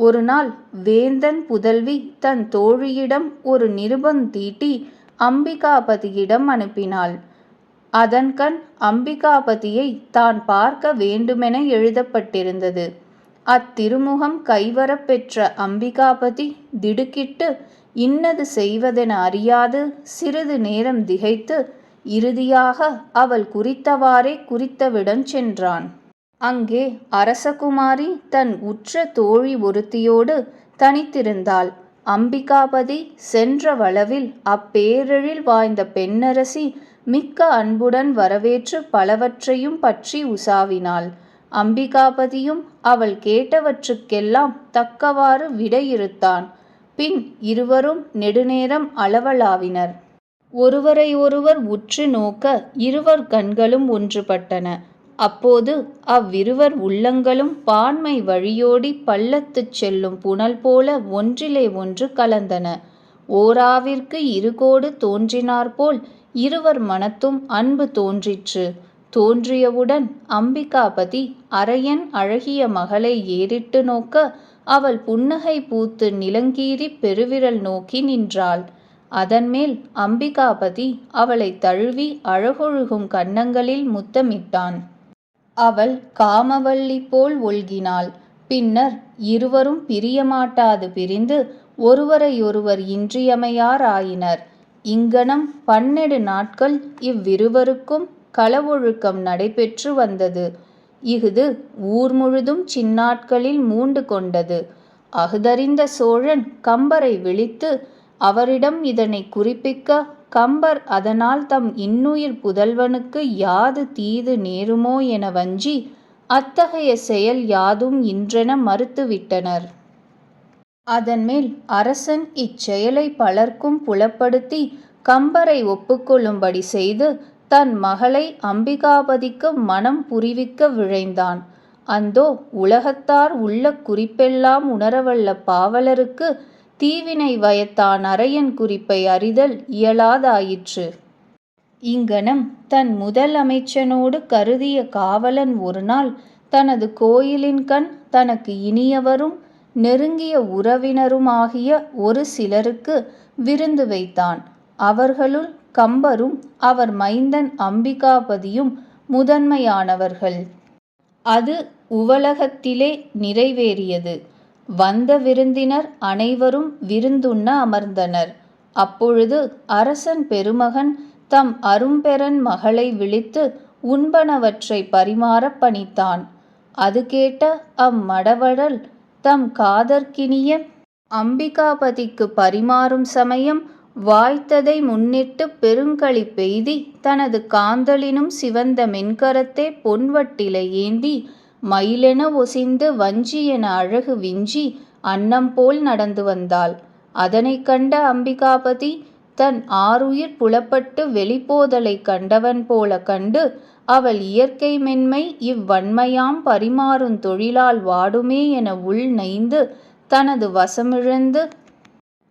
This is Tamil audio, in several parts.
ஒருநாள் வேந்தன் புதல்வி தன் தோழியிடம் ஒரு நிருபம் தீட்டி அம்பிகாபதியிடம் அனுப்பினாள். அதன்கண் அம்பிகாபதியைத் தான் பார்க்க வேண்டுமென எழுதப்பட்டிருந்தது. அத்திருமுகம் கைவரப் பெற்ற அம்பிகாபதி திடுக்கிட்டு இன்னது செய்வதென அறியாது சிறிது நேரம் திகைத்து இறுதியாக அவள் குறித்தவாறே குறித்தவிடம் சென்றான். அங்கே அரசகுமாரி தன் உற்ற தோழி ஒருத்தியோடு தனித்திருந்தாள். அம்பிகாபதி சென்ற வளவில் அப்பேரெழில் வாய்ந்த பெண்ணரசி மிக்க அன்புடன் வரவேற்று பலவற்றையும் பற்றி உசாவினாள். அம்பிகாபதியும் அவள் கேட்டவற்றுக்கெல்லாம் தக்கவாறு விடையிறுத்தான். பின் இருவரும் நெடுநேரம் அளவலாவினர் ஒருவரையொருவர் உற்று நோக்க இருவர் கண்களும் ஒன்றுபட்டன. அப்போது அவ்விருவர் உள்ளங்களும் பான்மை வழியோடி பள்ளத்துச் செல்லும் புனல் போல ஒன்றிலே ஒன்று கலந்தன. ஓராவிற்கு இருகோடு தோன்றினாற்போல் இருவர் மனத்தும் அன்பு தோன்றிற்று. தோன்றியவுடன் அம்பிகாபதி அரையன் அழகிய மகளை ஏறிட்டு நோக்க அவள் புன்னகை பூத்து நிலங்கீறிப் பெருவிரல் நோக்கி நின்றாள். அதன்மேல் அம்பிகாபதி அவளைத் தழுவி அழகொழுகும் கன்னங்களில் முத்தமிட்டான். அவள் காமவள்ளி போல் ஒல்கினாள். பின்னர் இருவரும் பிரியமாட்டாது பிரிந்து ஒருவரையொருவர் இன்றியமையாராயினர். இங்ஙனம் பன்னெடு நாட்கள் இவ்விருவருக்கும் களவொழுக்கம் நடைபெற்று வந்தது. இஃது ஊர் முழுதும் சின்னாட்களில் மூண்டு கொண்டது. அஃதறிந்த சோழன் கம்பரை விழித்து அவரிடம் இதனைக் குறிப்பிக்க கம்பர் அதனால் தம் இன்னுயிர் புதல்வனுக்கு யாது தீது நேருமோ என வஞ்சி அத்தகைய செயல் யாதும் இன்றென மறுத்துவிட்டனர் அதன்மேல் அரசன் இச்செயலை பலர்க்கும் புலப்படுத்தி கம்பரை ஒப்புக்கொள்ளும்படி செய்து தன் மகளை அம்பிகாபதிக்கு மனம் புரிவிக்க விழைந்தான். அந்தோ உலகத்தார் உள்ள குறிப்பெல்லாம் உணரவல்ல பாவலருக்கு தீவினை வயத்தான் அரையன் குறிப்பை அறிதல் இயலாதாயிற்று. இங்ஙனம் தன் முதல் அமைச்சனோடு கருதிய காவலன் ஒருநாள் தனது கோயிலின்கண் தனக்கு இனியவரும் நெருங்கிய உறவினருமாகிய ஒரு சிலருக்கு விருந்து வைத்தான். அவர்களுள் கம்பரும் அவர் மைந்தன் அம்பிகாபதியும் முதன்மையானவர்கள். அது உவலகத்திலே நிறைவேறியது. வந்த விருந்தினர் அனைவரும் விருந்துண்ண அமர்ந்தனர். அப்பொழுது அரசன் பெருமகன் தம் அரும்பெறன் மகளை விழித்து உண்பனவற்றை பரிமாறப் பணித்தான். அது கேட்ட அம்மடவழல் தம் காதற்கினிய அம்பிகாபதிக்கு பரிமாறும் சமயம் வாய்த்ததை முன்னிட்டுப் பெய்தி தனது காந்தலினும் சிவந்த மென்கரத்தே பொன்வட்டிலை ஏந்தி மயிலென ஒசிந்து வஞ்சி என அழகு விஞ்சி அன்னம் போல் நடந்து வந்தாள். அதனைக் கண்ட அம்பிகாபதி தன் ஆருயிர் புலப்பட்டு வெளிப்போதலை கண்டவன் போலக் கண்டு அவள் இயற்கை மென்மை இவ்வன்மையாம் பரிமாறும் தொழிலால் வாடுமே என உள் நைந்து தனது வசமிழந்து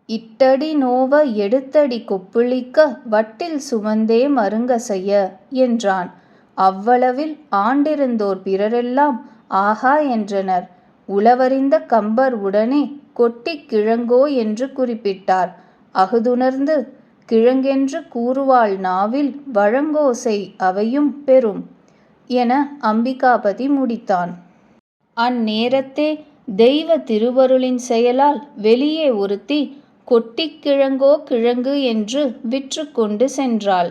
இட்டடி நோவ எடுத்தடி கொப்புளிக்க வட்டில் சுமந்தே மருங்கசைய என்றான். அவ்வளவில் ஆண்டிருந்தோர் பிறரெல்லாம் ஆகா என்றனர். உளவறிந்த கம்பர் உடனே கொட்டிக் கிழங்கோ என்று குறிப்பிட்டார். அஃதுணர்ந்து கிழங்கென்று கூறுவாள் நாவில் வழங்கோசை அவையும் பெறும் என அம்பிகாபதி முடித்தான். அந்நேரத்தே தெய்வ திருவருளின் செயலால் வெளியே ஒருத்தி கொட்டிக் கிழங்கோ கிழங்கு என்று விற்று கொண்டு சென்றாள்.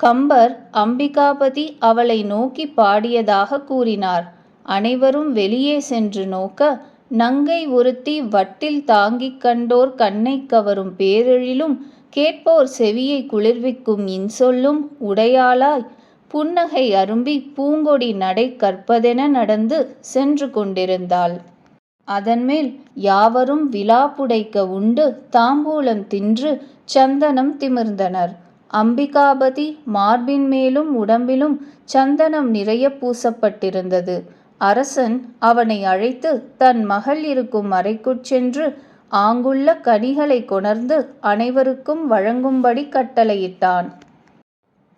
கம்பர் அம்பிகாபதி அவளை நோக்கிப் பாடியதாகக் கூறினார். அனைவரும் வெளியே சென்று நோக்க நங்கை ஒருத்தி வட்டில் தாங்கிக் கண்டோர் கண்ணை கவரும் பேரெழிலும் கேட்போர் செவியைக் குளிர்விக்கும் இன்சொல்லும் உடையாளாய் புன்னகை அரும்பிப் பூங்கொடி நடை கற்பதென நடந்து சென்று கொண்டிருந்தாள். அதன்மேல் யாவரும் விழா புடைக்க உண்டு தாம்பூலம் தின்று சந்தனம் திமிர்ந்தனர். அம்பிகாபதி மார்பின் மேலும் உடம்பிலும் சந்தனம் நிறைய பூசப்பட்டிருந்தது. அரசன் அவனை அழைத்து தன் மகள் இருக்கும் அறைக்குச் சென்று ஆங்குள்ள கனிகளை கொணர்ந்து அனைவருக்கும் வழங்கும்படி கட்டளையிட்டான்.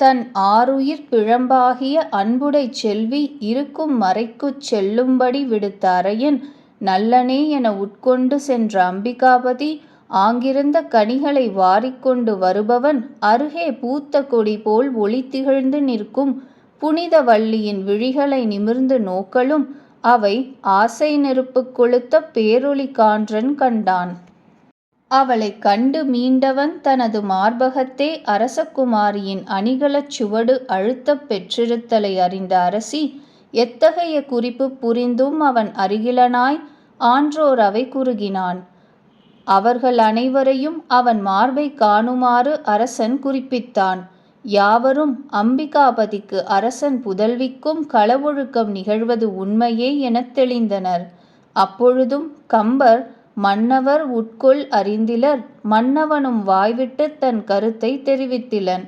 தன் ஆறுயிர் பிழம்பாகிய அன்புடை செல்வி இருக்கும் மறைக்குச் செல்லும்படி விடுத்த அரையன் நல்லனே என உட்கொண்டு சென்ற அம்பிகாபதி ஆங்கிருந்த கனிகளை வாரிக்கொண்டு வருபவன் அருகே பூத்த கொடி போல் ஒளி திகழ்ந்து நிற்கும் புனித வள்ளியின் விழிகளை நிமிர்ந்து நோக்கலும் அவை ஆசை நெருப்பு கொளுத்த பேரொளி கான்றன் கண்டான். அவளைக் கண்டு மீண்டவன் தனது மார்பகத்தே அரசகுமாரியின் அணிகலச் சுவடு அழுத்தப் பெற்றிருத்தலை அறிந்த அரசி எத்தகைய குறிப்பு புரிந்தும் அவன் அருகிலனாய் ஆன்றோர் அவை குறுகினான். அவர்கள் அனைவரையும் அவன் மார்பை காணுமாறு அரசன் குறிப்பித்தான் யாவரும் அம்பிகாபதிக்கு அரசன் புதல்விக்கும் களவொழுக்கம் நிகழ்வது உண்மையே எனத் தெளிந்தனர். அப்பொழுதும் கம்பர் மன்னவர் உட்கொள் அறிந்திலர் மன்னவனும் வாய்விட்டு தன் கருத்தை தெரிவித்திலன்.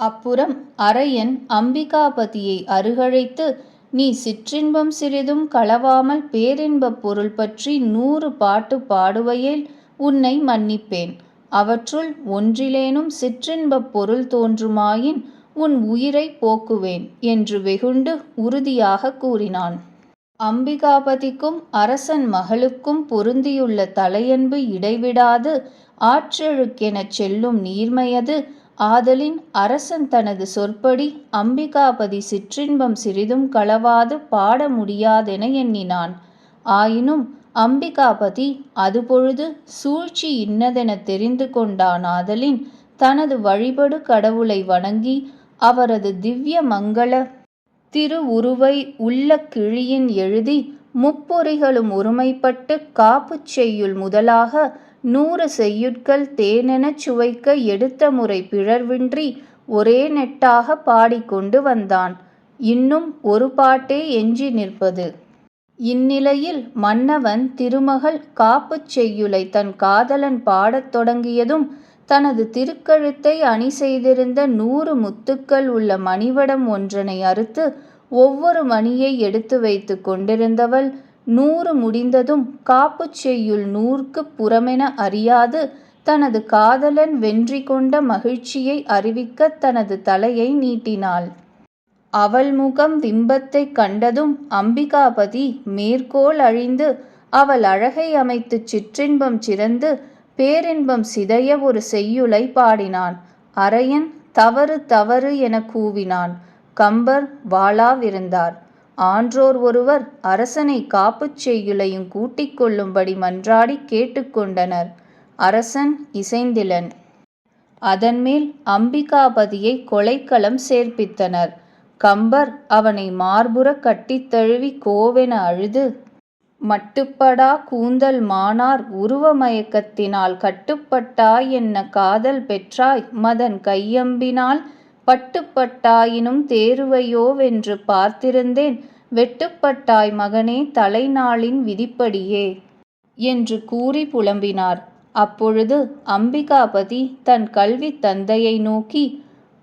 அப்புறம் அரையன் அம்பிகாபதியை அருகழைத்து நீ சிற்றின்பம் சிறிதும் களவாமல் பேரின்பப் பொருள் பற்றி நூறு பாட்டு பாடுவையேல் உன்னை மன்னிப்பேன். அவற்றுள் ஒன்றிலேனும் சிற்றின்பப் பொருள் தோன்றுமாயின் உன் உயிரை போக்குவேன் என்று வெகுண்டு உறுதியாக கூறினான். அம்பிகாபதிக்கும் அரசன் மகளுக்கும் பொருந்தியுள்ள தலையன்பு இடைவிடாது ஆற்றெழுக்கெனச் செல்லும் நீர்மையது ஆதலின் அரசன் தனது சொற்படி அம்பிகாபதி சிற்றின்பம் சிறிதும் களவாது பாட முடியாதென எண்ணினான். ஆயினும் அம்பிகாபதி அதுபொழுது சூழ்ச்சி இன்னதென தெரிந்து கொண்டான். ஆதலின் தனது வழிபடு கடவுளை வணங்கி அவரது திவ்ய மங்கள திருவுருவை உள்ள கிழியின் எழுதி முப்பொறிகளும் ஒருமைப்பட்டு காப்புச் செய்யுள் முதலாக நூறு செய்யுட்கள் தேனெனச் சுவைக்க எடுத்த முறை பிழர்வின்றி ஒரே நெட்டாக பாடிக்கொண்டு வந்தான். இன்னும் ஒரு பாட்டே எஞ்சி நிற்பது. இந்நிலையில் மன்னவன் திருமகள் காப்புச் செய்யுளை தன் காதலன் பாடத் தொடங்கியதும் தனது திருக்கழுத்தை அணி செய்திருந்த நூறு முத்துக்கள் உள்ள மணிவடம் ஒன்றனை அறுத்து ஒவ்வொரு மணியை எடுத்து வைத்து கொண்டிருந்தவள் நூறு முடிந்ததும் காப்புச் செய்யுள் நூற்குப் புறமென அறியாது தனது காதலன் வென்றி கொண்ட மகிழ்ச்சியை அறிவிக்கத் தனது தலையை நீட்டினாள். அவள் முகம் விம்பத்தைக் கண்டதும் அம்பிகாபதி மேற்கோள் அழிந்து அவள் அழகை அமைத்துச் சிற்றின்பம் சிறந்து பேரின்பம் சிதைய ஒரு செய்யுளை பாடினான். அரையன் தவறு தவறு என கூவினான். கம்பர் வாளாவிருந்தார் ஆன்றோர் ஒருவர் அரசனை காப்புச் செய்யுளையும் கூட்டிக் கொள்ளும்படி மன்றாடிக் கேட்டுக்கொண்டனர். அரசன் இசைந்திலன். அதன்மேல் அம்பிகாபதியை கொலைக்களம் சேர்ப்பித்தனர். கம்பர் அவனை மார்புறக் கட்டித் தழுவி கோவென அழுது மட்டுப்படா கூந்தல் மானார் உருவ மயக்கத்தினால் கட்டுப்பட்டாய் என்ன காதல் பெற்றாய்? மதன் கையம்பினால் பட்டுப்பட்டாயினும் தேருவையோவென்று பார்த்திருந்தேன். வெட்டுப்பட்டாய் மகனே தலைநாளின் விதிப்படியே என்று கூறி புலம்பினார். அப்பொழுது அம்பிகாபதி தன் கல்வித் தந்தையை நோக்கி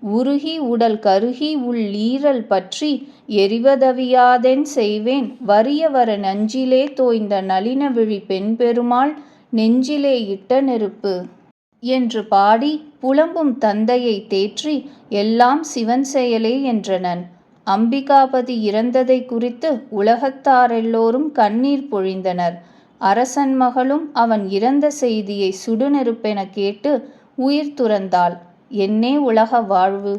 உருகி உடல் கருகி உள் ஈரல் பற்றி எரிவதவியாதென் செய்வேன். வறியவர நஞ்சிலே தோய்ந்த நளின விழி பெண்பெருமாள் நெஞ்சிலே இட்ட நெருப்பு. என்று பாடி புலம்பும் தந்தையை தேற்றி எல்லாம் சிவன் செயலே என்றனன். அம்பிகாபதி இறந்ததை குறித்து உலகத்தாரெல்லோரும் கண்ணீர் பொழிந்தனர். அரசன் மகளும் அவன் இறந்த செய்தியை சுடுநெருப்பென கேட்டு உயிர் துறந்தாள். என்னே உலக வாழ்வு!